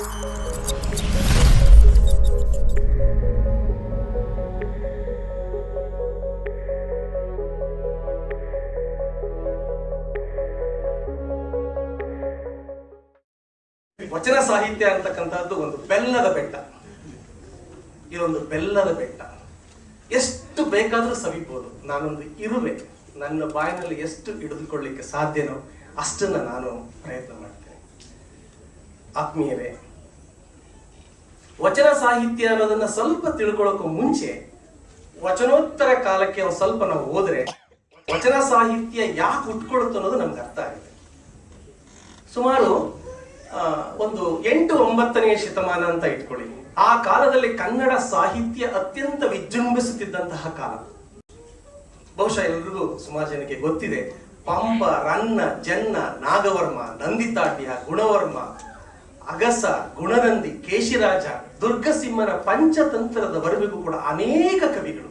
ವಚನ ಸಾಹಿತ್ಯ ಅಂತಕ್ಕಂಥದ್ದು ಒಂದು ಬೆಲ್ಲದ ಬೆಟ್ಟ. ಇದೊಂದು ಬೆಲ್ಲದ ಬೆಟ್ಟ. ಎಷ್ಟು ಬೇಕಾದರೂ ಸವಿಬೋದು. ನಾನೊಂದು ಇರುವೆ ನನ್ನ ಬಾಯಿನಲ್ಲಿ ಎಷ್ಟು ಹಿಡಿದುಕೊಳ್ಳಿಕ್ಕೆ ಸಾಧ್ಯನೋ ಅಷ್ಟನ್ನ ನಾನು ಪ್ರಯತ್ನ ಮಾಡ್ತೇನೆ. ಆತ್ಮೀಯರೇ ವಚನ ಸಾಹಿತ್ಯ ಅನ್ನೋದನ್ನ ಸ್ವಲ್ಪ ತಿಳ್ಕೊಳ್ಳೋಕೆ ಮುಂಚೆ ವಚನೋತ್ತರ ಕಾಲಕ್ಕೆ ಒಂದು ಸ್ವಲ್ಪ ನಾವು ಹೋದ್ರೆ ವಚನ ಸಾಹಿತ್ಯ ಯಾಕೆ ಹುಟ್ಕೊಳುತ್ತೆ ಅನ್ನೋದು ನಮ್ಗೆ ಅರ್ಥ ಆಗುತ್ತೆ. ಸುಮಾರು ಒಂದು ಎಂಟು ಒಂಬತ್ತನೆಯ ಶತಮಾನ ಅಂತ ಇಟ್ಕೊಳ್ಳಿ. ಆ ಕಾಲದಲ್ಲಿ ಕನ್ನಡ ಸಾಹಿತ್ಯ ಅತ್ಯಂತ ವಿಜೃಂಭಿಸುತ್ತಿದ್ದಂತಹ ಕಾಲ. ಬಹುಶಃ ಎಲ್ರಿಗೂ ಸುಮಾರು ಜನಕ್ಕೆ ಗೊತ್ತಿದೆ. ಪಂಪ, ರನ್ನ, ಜನ್ನ, ನಾಗವರ್ಮ ನಂದಿತಾಟ್ಯ ಗುಣವರ್ಮ ಅಗಸ ಗುಣನಂದಿ ಕೇಶಿರಾಜ, ದುರ್ಗಸಿಂಹನ ಪಂಚತಂತ್ರದವರೆಗೂ ಕೂಡ ಅನೇಕ ಕವಿಗಳು.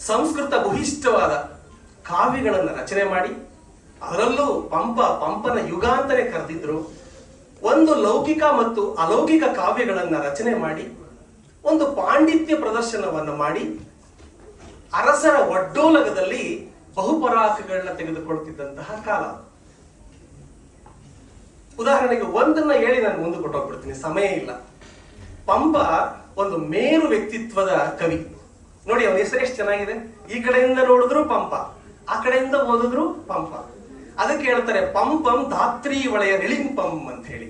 ಸಂಸ್ಕೃತ ಬಹಿಷ್ಠವಾದ ಕಾವ್ಯಗಳನ್ನು ರಚನೆ ಮಾಡಿ, ಅದರಲ್ಲೂ ಪಂಪ, ಪಂಪನ ಯುಗಾಂತರೇ ಕರೆದಿದ್ರು. ಒಂದು ಲೌಕಿಕ ಮತ್ತು ಅಲೌಕಿಕ ಕಾವ್ಯಗಳನ್ನು ರಚನೆ ಮಾಡಿ, ಒಂದು ಪಾಂಡಿತ್ಯ ಪ್ರದರ್ಶನವನ್ನ ಮಾಡಿ, ಅರಸರ ಒಡ್ಡೋಲಗದಲ್ಲಿ ಬಹುಪರಾಕಗಳನ್ನ ತೆಗೆದುಕೊಳ್ತಿದ್ದಂತಹ ಕಾಲ. ಉದಾಹರಣೆಗೆ ಒಂದನ್ನ ಹೇಳಿ ನಾನು ಮುಂದೆ ಕೊಟ್ಟೋಗ್ಬಿಡ್ತೀನಿ. ಸಮಯ ಇಲ್ಲ. ಪಂಪ ಒಂದು ಮೇರು ವ್ಯಕ್ತಿತ್ವದ ಕವಿ. ನೋಡಿ, ಅವನ ಹೆಸರು ಎಷ್ಟು ಚೆನ್ನಾಗಿದೆ? ಈ ಕಡೆಯಿಂದ ನೋಡಿದ್ರು ಪಂಪ, ಆ ಕಡೆಯಿಂದ ಓದಿದ್ರು ಪಂಪ. ಅದಕ್ಕೆ ಹೇಳ್ತಾರೆ, ಪಂಪಂ ಧಾತ್ರಿ ಒಳೆಯ ರಿಳಿಂಪಂ ಅಂತ ಹೇಳಿ.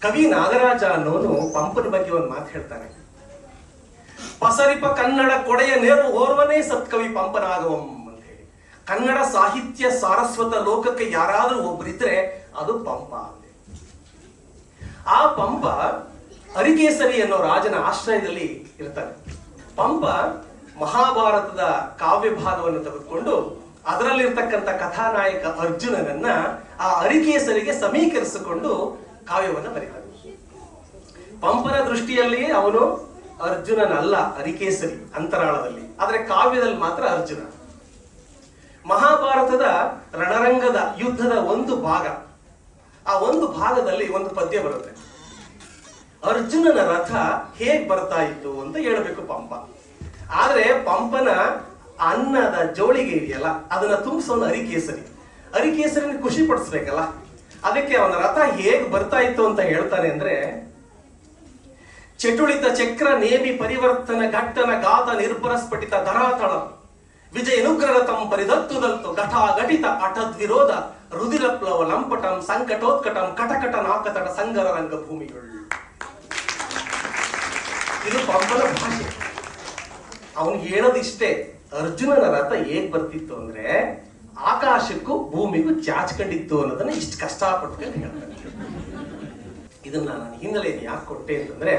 ಕವಿ ನಾಗರಾಜ ಅನ್ನೋನು ಪಂಪನ ಬಗ್ಗೆ ಒಂದು ಮಾತು ಹೇಳ್ತಾನೆ. ಪಸರಿಪ ಕನ್ನಡ ಕೊಡೆಯ ನೇರು ಓರ್ವನೇ ಸತ್ಕವಿ ಪಂಪನಾಗವಂ ಅಂತ ಹೇಳಿ. ಕನ್ನಡ ಸಾಹಿತ್ಯ ಸಾರಸ್ವತ ಲೋಕಕ್ಕೆ ಯಾರಾದರೂ ಒಬ್ಬರಿದ್ರೆ ಅದು ಪಂಪ ಆ ಪಂಪ ಅರಿಕೇಸರಿ ಅನ್ನೋ ರಾಜನ ಆಶ್ರಯದಲ್ಲಿ ಇರ್ತಾನೆ ಪಂಪ ಮಹಾಭಾರತದ ಕಾವ್ಯ ಭಾಗವನ್ನು ತೆಗೆದುಕೊಂಡು ಅದರಲ್ಲಿರ್ತಕ್ಕಂಥ ಕಥಾನಾಯಕ ಅರ್ಜುನನನ್ನ ಆ ಅರಿಕೇಸರಿಗೆ ಸಮೀಕರಿಸಿಕೊಂಡು ಕಾವ್ಯವನ್ನು ಬರೀತಾನೆ. ಪಂಪನ ದೃಷ್ಟಿಯಲ್ಲಿ ಅವನು ಅರ್ಜುನನಲ್ಲ ಅರಿಕೇಸರಿ ಅಂತರಾಳದಲ್ಲಿ. ಆದರೆ ಕಾವ್ಯದಲ್ಲಿ ಮಾತ್ರ ಅರ್ಜುನ. ಮಹಾಭಾರತದ ರಣರಂಗದ ಯುದ್ಧದ ಒಂದು ಭಾಗ. ಆ ಒಂದು ಭಾಗದಲ್ಲಿ ಒಂದು ಪದ್ಯ ಬರುತ್ತೆ. ಅರ್ಜುನನ ರಥ ಹೇಗ್ ಬರ್ತಾ ಇತ್ತು ಅಂತ ಹೇಳ್ಬೇಕು ಪಂಪ. ಆದ್ರೆ ಪಂಪನ ಅನ್ನದ ಜೋಳಿಗೆ ಇದೆಯಲ್ಲ, ಅದನ್ನ ತುಂಬಿಸೋನು ಅರಿಕೇಸರಿ ಅರಿಕೇಸರಿನ ಖುಷಿ ಪಡಿಸ್ಬೇಕಲ್ಲ, ಅದಕ್ಕೆ ಅವನ ರಥ ಹೇಗ್ ಬರ್ತಾ ಇತ್ತು ಅಂತ ಹೇಳ್ತಾನೆ ಅಂದ್ರೆ, ಚಟುಳಿತ ಚಕ್ರ ನೇಮಿ ಪರಿವರ್ತನ ಘಟ್ಟನ ಗಾತ ನಿರ್ಭರಸ್ಫಟಿತ ಧರಾತಳ. ವಿಜಯನುಗ್ರರಥಂ ಪರಿದತ್ತುದಂತು ಘಟಾ ಘಟಿತ ಅಟದ್ ವಿರೋಧ ರುದಿರಪ್ಲವ ಲಂಪಟಂ ಸಂಕಟೋತ್ಕಟಂ ಕಟಕಟ ನಾಕತಟ ಸಂಗರ ರಂಗ ಭೂಮಿಗಳು ಇದು ಪಂಪನ ಭಾಷೆ. ಅವನು ಹೇಳೋದಿಷ್ಟೇ, ಅರ್ಜುನನ ರಥ ಹೇಗ್ ಬರ್ತಿತ್ತು ಅಂದ್ರೆ, ಆಕಾಶಕ್ಕೂ ಭೂಮಿಗೂ ಚಾಚ್ಕೊಂಡಿತ್ತು ಅನ್ನೋದನ್ನ ಇಷ್ಟು ಕಷ್ಟಪಟ್ಕೊಂಡು ಹೇಳ್ತಾನೆ. ಇದನ್ನ ನಾನು ಹಿನ್ನೆಲೆಯಲ್ಲಿ ಯಾಕೆ ಕೊಟ್ಟೆ ಅಂತಂದ್ರೆ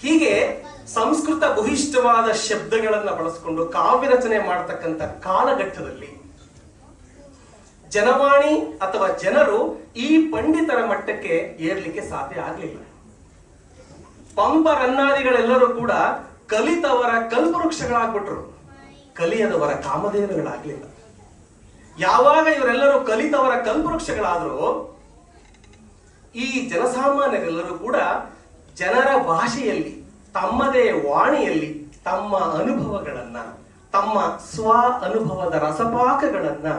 ಹೀಗೆ ಸಂಸ್ಕೃತ ಬಹಿಷ್ಠವಾದ ಶಬ್ದಗಳನ್ನ ಬಳಸಿಕೊಂಡು ಕಾವ್ಯ ರಚನೆ ಮಾಡತಕ್ಕಂಥ ಕಾಲಘಟ್ಟದಲ್ಲಿ ಜನವಾಣಿ ಅಥವಾ ಜನರು ಈ ಪಂಡಿತರ ಮಟ್ಟಕ್ಕೆ ಏರ್ಲಿಕ್ಕೆ ಸಾಧ್ಯ ಆಗಲಿಲ್ಲ. ಪಂಪ ರನ್ನಾದಿಗಳೆಲ್ಲರೂ ಕೂಡ ಕಲಿತವರ ಕಲ್ಪವೃಕ್ಷಗಳಾಗ್ಬಿಟ್ರು. ಕಲಿಯದವರ ಕಾಮಧೇನುಗಳಾಗ್ಲಿಲ್ಲ. ಯಾವಾಗ ಇವರೆಲ್ಲರೂ ಕಲಿತವರ ಕಲ್ಪವೃಕ್ಷಗಳಾದರೂ ಈ ಜನಸಾಮಾನ್ಯರೆಲ್ಲರೂ ಕೂಡ ಜನರ ಭಾಷೆಯಲ್ಲಿ, ತಮ್ಮದೇ ವಾಣಿಯಲ್ಲಿ ತಮ್ಮ ಅನುಭವಗಳನ್ನ, ತಮ್ಮ ಸ್ವ ಅನುಭವದ ರಸಪಾಕಗಳನ್ನ,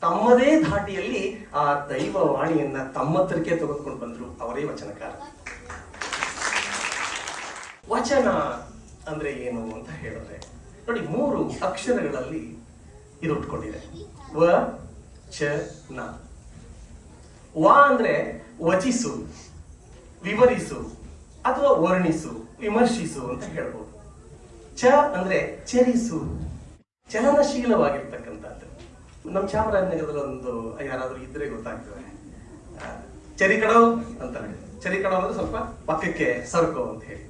ತಮ್ಮದೇ ಧಾಟಿಯಲ್ಲಿ ಆ ದೈವ ವಾಣಿಯನ್ನ ತಮ್ಮತ್ರಕ್ಕೆ ತೆಗೆದುಕೊಂಡು ಬಂದ್ರು ಅವರೇ ವಚನಕಾರ. ವಚನ ಅಂದ್ರೆ ಏನು ಅಂತ ಹೇಳಿದ್ರೆ, ನೋಡಿ ಮೂರು ಅಕ್ಷರಗಳಲ್ಲಿ ಇದು ಉಟ್ಕೊಂಡಿದೆ. ವ, ಚ, ನ. ವ ಅಂದ್ರೆ ವಚಿಸು, ವಿವರಿಸು. ಅಥವಾ ವರ್ಣಿಸು ವಿಮರ್ಶಿಸು ಅಂತ ಹೇಳ್ಬೋದು. ಚ ಅಂದ್ರೆ ಚರಿಸು. ಚಲನಶೀಲವಾಗಿರ್ತಕ್ಕಂಥದ್ದು. ನಮ್ಮ ಚಾಮರಾಜನಗರದಲ್ಲಿ ಒಂದು ಯಾರಾದರೂ ಇದ್ರೆ ಗೊತ್ತಾಗ್ತದೆ. ಆ, ಅಂತ ಅಂತಾರೆ ಚರಿ ಅಂದ್ರೆ ಸ್ವಲ್ಪ ಪಕ್ಕಕ್ಕೆ ಸರ್ಕೋ ಅಂತ ಹೇಳಿ.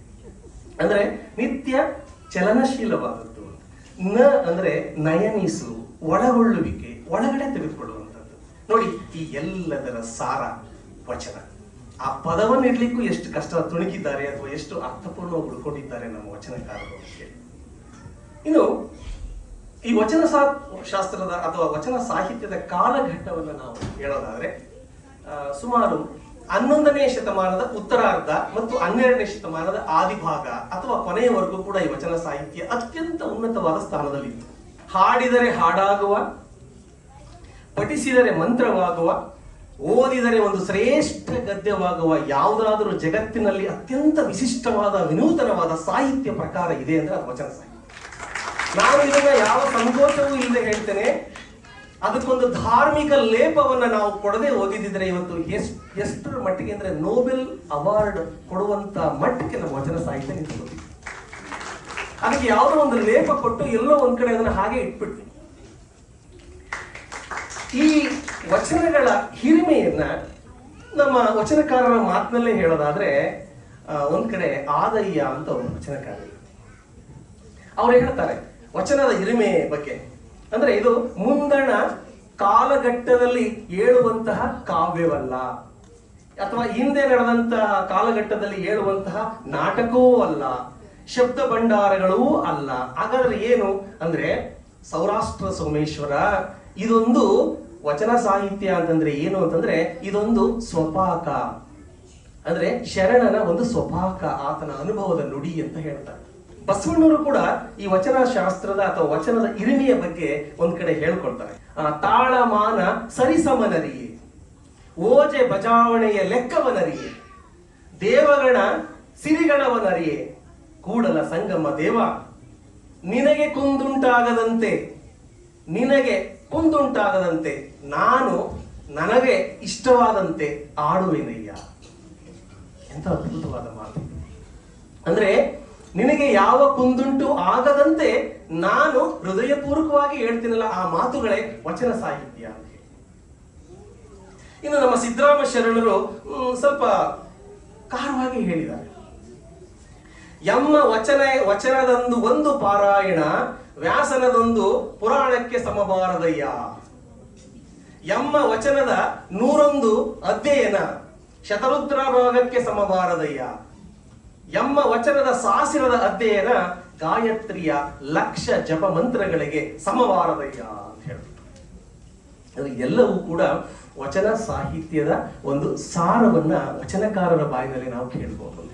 ಅಂದ್ರೆ ನಿತ್ಯ ಚಲನಶೀಲವಾದದ್ದು ನ ಅಂದ್ರೆ ನಯನಿಸು ಒಳಗೊಳ್ಳುವಿಕೆ ಒಳಗಡೆ ತೆಗೆದುಕೊಳ್ಳುವಂಥದ್ದು. ನೋಡಿ ಈ ಎಲ್ಲದರ ಸಾರ ವಚನ. ಆ ಪದವನ್ನು ಇಡ್ಲಿಕ್ಕೂ ಎಷ್ಟು ಕಷ್ಟ, ತುಣುಕಿದ್ದಾರೆ ಅಥವಾ ಎಷ್ಟು ಅರ್ಥಪೂರ್ಣವಾಗಿ ಉಳ್ಕೊಂಡಿದ್ದಾರೆ ನಮ್ಮ ವಚನಕಾರರು ಇನ್ನು, ಈ ವಚನ ಸಾ- ಶಾಸ್ತ್ರದ ಅಥವಾ ವಚನ ಸಾಹಿತ್ಯದ ಕಾಲಘಟ್ಟವನ್ನು ನಾವು ಹೇಳೋದಾದ್ರೆ ಸುಮಾರು ಹನ್ನೊಂದನೇ ಶತಮಾನದ ಉತ್ತರಾರ್ಧ ಮತ್ತು ಹನ್ನೆರಡನೇ ಶತಮಾನದ ಆದಿಭಾಗ ಅಥವಾ ಕೊನೆಯವರೆಗೂ ಕೂಡ ಈ ವಚನ ಸಾಹಿತ್ಯ ಅತ್ಯಂತ ಉನ್ನತವಾದ ಸ್ಥಾನದಲ್ಲಿತ್ತು. ಹಾಡಿದರೆ ಹಾಡಾಗುವ, ಪಠಿಸಿದರೆ ಮಂತ್ರವಾಗುವ ಓದಿದರೆ ಒಂದು ಶ್ರೇಷ್ಠ ಗದ್ಯವಾಗುವ ಯಾವುದಾದರೂ ಜಗತ್ತಿನಲ್ಲಿ ಅತ್ಯಂತ ವಿಶಿಷ್ಟವಾದ, ವಿನೂತನವಾದ ಸಾಹಿತ್ಯ ಪ್ರಕಾರ ಇದೆ ಅಂದ್ರೆ ಅದು ವಚನ ಸಾಹಿತ್ಯ. ನಾನು ಇದನ್ನ ಯಾವ ಸಂಕೋಚವೂ ಇಲ್ಲದೆ ಹೇಳ್ತೇನೆ. ಅದಕ್ಕೊಂದು ಧಾರ್ಮಿಕ ಲೇಪವನ್ನ ನಾವು ಕೊಡದೆ ಓದಿದ್ರೆ ಇವತ್ತು ಎಷ್ಟು ಎಷ್ಟರ ಮಟ್ಟಿಗೆ ಅಂದ್ರೆ ನೋಬೆಲ್ ಅವಾರ್ಡ್ ಕೊಡುವಂತ ಮಟ್ಟಕ್ಕೆ ನಮ್ಮ ವಚನ ಸಾಹಿತ್ಯ ನಿಂತ್ಕೊಂಡಿದೆ ಅದಕ್ಕೆ ಯಾವುದೋ ಒಂದು ಲೇಪ ಕೊಟ್ಟು ಎಲ್ಲೋ ಒಂದ್ ಕಡೆ ಅದನ್ನ ಹಾಗೆ ಇಟ್ಬಿಟ್ಟು ಈ ವಚನಗಳ ಹಿರಿಮೆಯನ್ನ ನಮ್ಮ ವಚನಕಾರರ ಮಾತಿನಲ್ಲೇ ಹೇಳೋದಾದ್ರೆ ಒಂದ್ ಕಡೆ ಆದಯ್ಯ ಅಂತ ಒಂದು ವಚನಕಾರ. ಅವ್ರು ಹೇಳ್ತಾರೆ, ವಚನದ ಹಿರಿಮೆ ಬಗ್ಗೆ. ಅಂದ್ರೆ ಇದು ಮುಂದಣ ಕಾಲಘಟ್ಟದಲ್ಲಿ ಏಳುವಂತಹ ಕಾವ್ಯವಲ್ಲ. ಅಥವಾ ಹಿಂದೆ ನಡೆದಂತಹ ಕಾಲಘಟ್ಟದಲ್ಲಿ ಏಳುವಂತಹ ನಾಟಕವೂ ಅಲ್ಲ. ಶಬ್ದ ಭಂಡಾರಗಳೂ ಅಲ್ಲ. ಹಾಗಾದ್ರೆ ಏನು? ಅಂದ್ರೆ ಸೌರಾಷ್ಟ್ರ ಸೋಮೇಶ್ವರ, ಇದೊಂದು ವಚನ ಸಾಹಿತ್ಯ ಅಂತಂದ್ರೆ ಏನು ಅಂತಂದ್ರೆ ಇದೊಂದು ಸ್ವಪಾಕ. ಅಂದ್ರೆ ಶರಣನ ಒಂದು ಸ್ವಪಾಕ ಆತನ ಅನುಭವದ ನುಡಿ ಅಂತ ಹೇಳ್ತಾರೆ. ಬಸವಣ್ಣರು ಕೂಡ ಈ ವಚನ ಶಾಸ್ತ್ರದ ಅಥವಾ ವಚನದ ಇರಿಮೆಯ ಬಗ್ಗೆ ಒಂದ್ ಕಡೆ ಹೇಳ್ಕೊಳ್ತಾರೆ ಆ, ತಾಳಮಾನ ಸರಿಸಮನರಿಯೇ ಓಜೆ ಬಜಾವಣೆಯ ಲೆಕ್ಕವನರಿಯೇ ದೇವಗಣ ಸಿರಿಗಣವನರಿಯೇ ಕೂಡಲ ಸಂಗಮ ದೇವ ನಿನಗೆ ಕುಂದುಂಟಾಗದಂತೆ ನಿನಗೆ ಕುಂದುಂಟಾಗದಂತೆ ನಾನು ನನಗೆ ಇಷ್ಟವಾದಂತೆ ಆಡುವೆನಯ್ಯ. ಎಂತ ಅದ್ಭುತವಾದ ಮಾತು. ಅಂದ್ರೆ ನಿನಗೆ ಯಾವ ಕುಂದುಂಟು ಆಗದಂತೆ ನಾನು ಹೃದಯಪೂರ್ವಕವಾಗಿ ಹೇಳ್ತೀನಲ್ಲ ಆ ಮಾತುಗಳೇ ವಚನ ಸಾಹಿತ್ಯ ಇನ್ನು ನಮ್ಮ ಸಿದ್ದರಾಮ ಶರಣರು ಸ್ವಲ್ಪ ಕಾರವಾಗಿ ಹೇಳಿದ್ದಾರೆ. ಎಮ್ಮ ವಚನ, ವಚನದಂದು ಒಂದು ಪಾರಾಯಣ ವ್ಯಾಸನದೊಂದು ಪುರಾಣಕ್ಕೆ ಸಮಬಾರದಯ್ಯ. ಎಮ್ಮ ವಚನದ ನೂರೊಂದು ಅಧ್ಯಯನ ಶತರುದ್ರ ರೋಗಕ್ಕೆ ಸಮಬಾರದಯ್ಯ. ಎಮ್ಮ ವಚನದ ಸಾಸಿರದ ಅಧ್ಯಯನ ಗಾಯತ್ರಿಯ ಲಕ್ಷ ಜಪ ಮಂತ್ರಗಳಿಗೆ ಸಮವಾರದಯ್ಯ ಅಂತ ಹೇಳ್ಬಿಟ್ಟು. ಅದು ಎಲ್ಲವೂ ಕೂಡ ವಚನ ಸಾಹಿತ್ಯದ ಒಂದು ಸಾರವನ್ನ ವಚನಕಾರರ ಬಾಯಿನಲ್ಲಿ ನಾವು ಕೇಳಬಹುದು